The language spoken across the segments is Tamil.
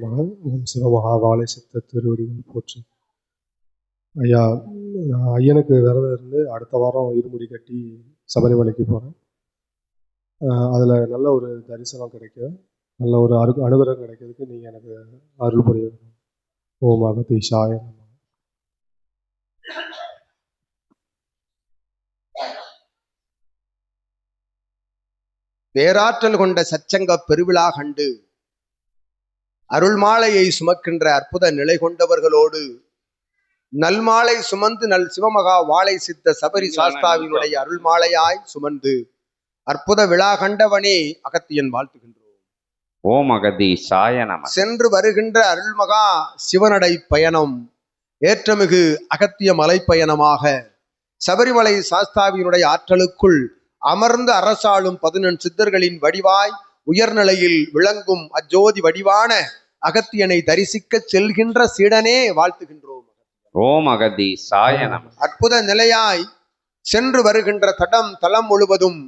நமக ஓம் சிவமகா வாழை சித்த திருவடிகள் போற்றி. ஐயா நான் ஐயனுக்கு விரதம் இருந்து அடுத்த வாரம் இருமுடி கட்டி சபரிமலைக்கு போகிறேன் அதில் நல்ல ஒரு தரிசனம் கிடைக்க நல்ல ஒரு அரு அனுகிரகம் கிடைக்கிறதுக்கு நீங்கள் எனக்கு அருள் புரிய ஓம் அகதீஷாய நமக பேராற்றல் கொண்ட சச்சங்க பெருவிழா கண்டு அருள்மாலையை சுமக்கின்ற அற்புத நிலை கொண்டவர்களோடு நல்மாலை சுமந்து நல் சிவமகா வாழை சித்த சபரி சாஸ்தாவினுடைய அருள்மாலையாய் சுமந்து அற்புத விழா கண்டவனே அகத்தியன் வாழ்த்துகின்றோம். ஓம் அகதீஷாய நம. சென்று வருகின்ற அருள்மகா சிவனடை பயணம் ஏற்றமிகு அகத்திய மலைப்பயணமாக சபரிமலை சாஸ்தாவினுடைய ஆற்றலுக்குள் அமர்ந்து அரசாளும் பதினெண் சித்தர்களின் வடிவாய் உயர்நிலையில் விளங்கும் அஜோதி வடிவான அகத்தியனை தரிசிக்கச் செல்கின்ற சீடனே வாழ்த்துகின்றோம். ஓம் அகதீஷாய நம. அற்புத நிலையாய் சென்று வருகின்ற தடம் தலம் முழுவதும்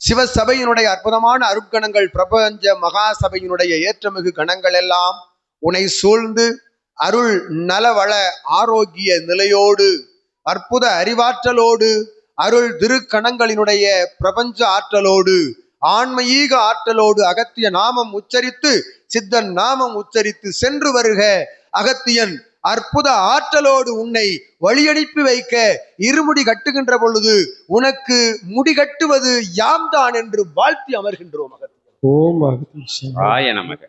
சிவசபையினுடைய அற்புதமான அருட்கணங்கள் பிரபஞ்ச மகா சபையினுடைய ஏற்றமிகு கணங்கள் எல்லாம் உனை சூழ்ந்து அருள் நலவள ஆரோக்கிய நிலையோடு அற்புத அறிவாற்றலோடு அருள் திருக்கணங்களினுடைய பிரபஞ்ச ஆற்றலோடு ஆன்மீக ஆற்றலோடு அகத்திய நாமம் உச்சரித்து சித்தன் நாமம் உச்சரித்து சென்று வருக. அகத்தியன் அற்புத ஆற்றலோடு உன்னை வழியனுப்பி வைக்க இருமுடி கட்டுகின்ற பொழுது உனக்கு முடி கட்டுவது யாம் தான் என்று வாழ்த்தி அமர்கின்றோம் அகத்தியன். ஓம் அகதீஷாய ஆய நமக.